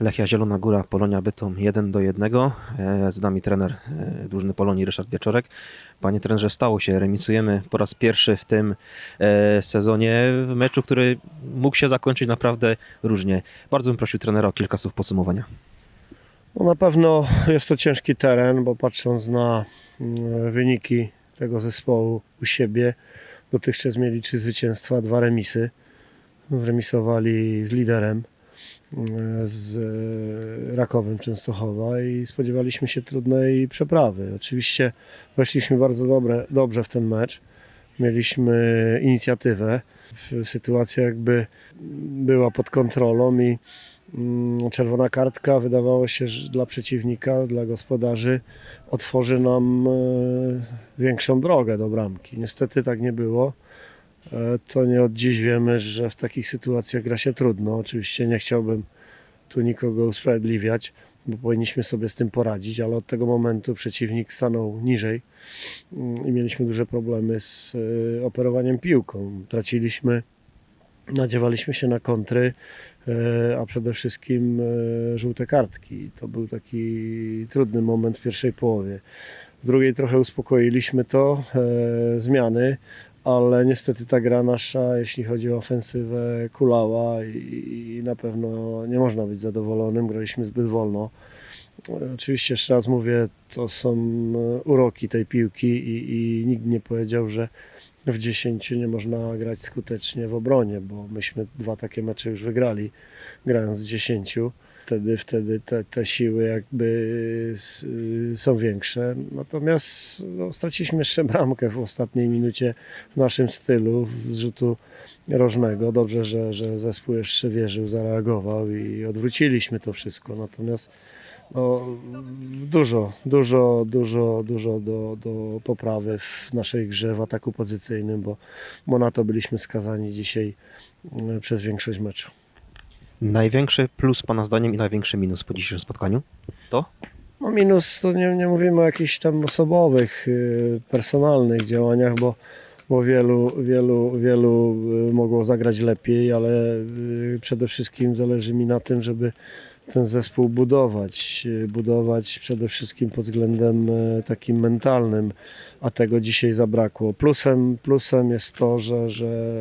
Lechia Zielona Góra, Polonia Bytom 1 do 1. E, Z nami trener e, drużyny Polonii Ryszard Wieczorek. Panie trenerze, stało się, remisujemy po raz pierwszy w tym e, sezonie w meczu, który mógł się zakończyć naprawdę różnie. Bardzo bym prosił trenera o kilka słów podsumowania. No na pewno jest to ciężki teren, bo patrząc na mm, wyniki tego zespołu u siebie, dotychczas mieli trzy zwycięstwa, dwa remisy. Zremisowali z liderem, z e, Rakowem Częstochowa i spodziewaliśmy się trudnej przeprawy. Oczywiście weszliśmy bardzo dobre, dobrze w ten mecz. Mieliśmy inicjatywę. Sytuacja jakby była pod kontrolą i Mm, Czerwona kartka wydawało się, że dla przeciwnika, dla gospodarzy otworzy nam e, większą drogę do bramki. Niestety tak nie było. E, To nie od dziś wiemy, że w takich sytuacjach gra się trudno. Oczywiście nie chciałbym tu nikogo usprawiedliwiać, bo powinniśmy sobie z tym poradzić, ale od tego momentu przeciwnik stanął niżej mm, i mieliśmy duże problemy z e, operowaniem piłką. Traciliśmy, nadziewaliśmy się na kontry, e, a przede wszystkim żółte kartki. To był taki trudny moment w pierwszej połowie. W drugiej trochę uspokoiliśmy to, e, zmiany, ale niestety ta gra nasza, jeśli chodzi o ofensywę, kulała i, i na pewno nie można być zadowolonym. Graliśmy zbyt wolno. Oczywiście, jeszcze raz mówię, to są e, uroki tej piłki i, i nikt nie powiedział, że w 10 nie można grać skutecznie w obronie, bo myśmy dwa takie mecze już wygrali, grając w 10. Wtedy, wtedy te, te siły jakby y, są większe. Natomiast no, straciliśmy jeszcze bramkę w ostatniej minucie w naszym stylu z rzutu rożnego. Dobrze, że, że zespół jeszcze wierzył, zareagował i odwróciliśmy to wszystko. Natomiast no, dużo, dużo, dużo, dużo do, do poprawy w naszej grze w ataku pozycyjnym, bo, bo na to byliśmy skazani dzisiaj mm, przez większość meczu. Największy plus Pana zdaniem i największy minus po dzisiejszym spotkaniu? To? No minus to nie, nie mówimy o jakichś tam osobowych, y, personalnych działaniach, bo, bo wielu, wielu, wielu y, mogło zagrać lepiej, ale y, przede wszystkim zależy mi na tym, żeby ten zespół budować, budować przede wszystkim pod względem takim mentalnym, a tego dzisiaj zabrakło. Plusem, plusem jest to, że, że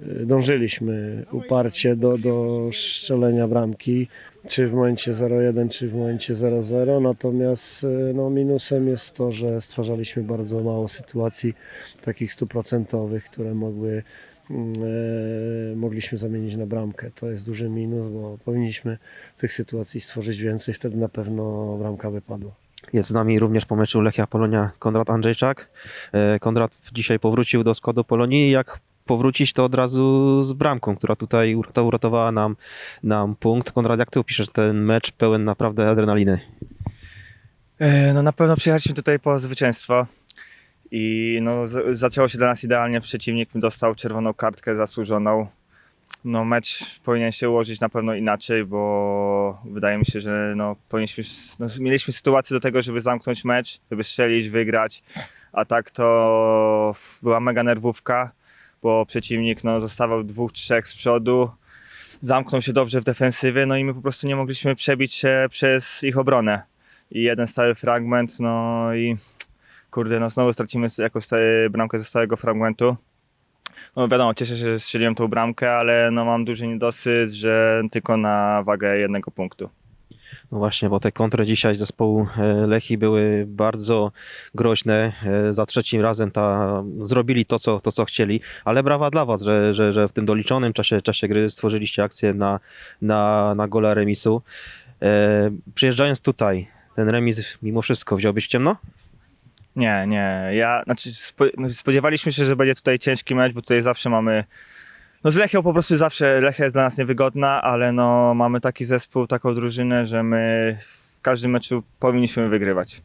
dążyliśmy uparcie do, do strzelenia bramki, czy w momencie 0-1, czy w momencie 0-0. Natomiast y, no, minusem jest to, że stwarzaliśmy bardzo mało sytuacji takich stuprocentowych, które mogły, mm, e, mogliśmy zamienić na bramkę. To jest duży minus, bo powinniśmy tych sytuacji stworzyć więcej, wtedy na pewno bramka wypadła. Jest z nami również po meczu Lechia Polonia Konrad Andrzejczak. Konrad dzisiaj powrócił do składu Polonii. Jak powrócić, to od razu z bramką, która tutaj urata- uratowała nam, nam punkt. Konrad, jak ty opiszesz ten mecz pełen naprawdę adrenaliny? E, No na pewno przyjechaliśmy tutaj po zwycięstwo i no, zaczęło się dla nas idealnie. Przeciwnik dostał czerwoną kartkę zasłużoną. No, mecz powinien się ułożyć na pewno inaczej, bo wydaje mi się, że no, powinniśmy, no, mieliśmy sytuację do tego, żeby zamknąć mecz, żeby strzelić, wygrać, a tak to była mega nerwówka, bo przeciwnik no, zostawał dwóch, trzech z przodu, zamknął się dobrze w defensywie, no i my po prostu nie mogliśmy przebić się przez ich obronę i jeden stały fragment, no i kurde, no znowu stracimy sta- bramkę ze stałego fragmentu. No wiadomo, cieszę się, że strzeliłem tą bramkę, ale no mam duży niedosyt, że tylko na wagę jednego punktu. No właśnie, bo te kontry dzisiaj zespołu e, Lechi były bardzo groźne. E, Za trzecim razem ta, zrobili to co, to, co chcieli, ale brawa dla Was, że, że, że w tym doliczonym czasie, czasie gry stworzyliście akcję na, na, na remisu. E, Przyjeżdżając tutaj, ten remis mimo wszystko wziąłbyś w ciemno? Nie, nie, ja, znaczy no, spodziewaliśmy się, że będzie tutaj ciężki mecz, bo tutaj zawsze mamy, no z Lechią po prostu zawsze, Lechia jest dla nas niewygodna, ale no mamy taki zespół, taką drużynę, że my w każdym meczu powinniśmy wygrywać.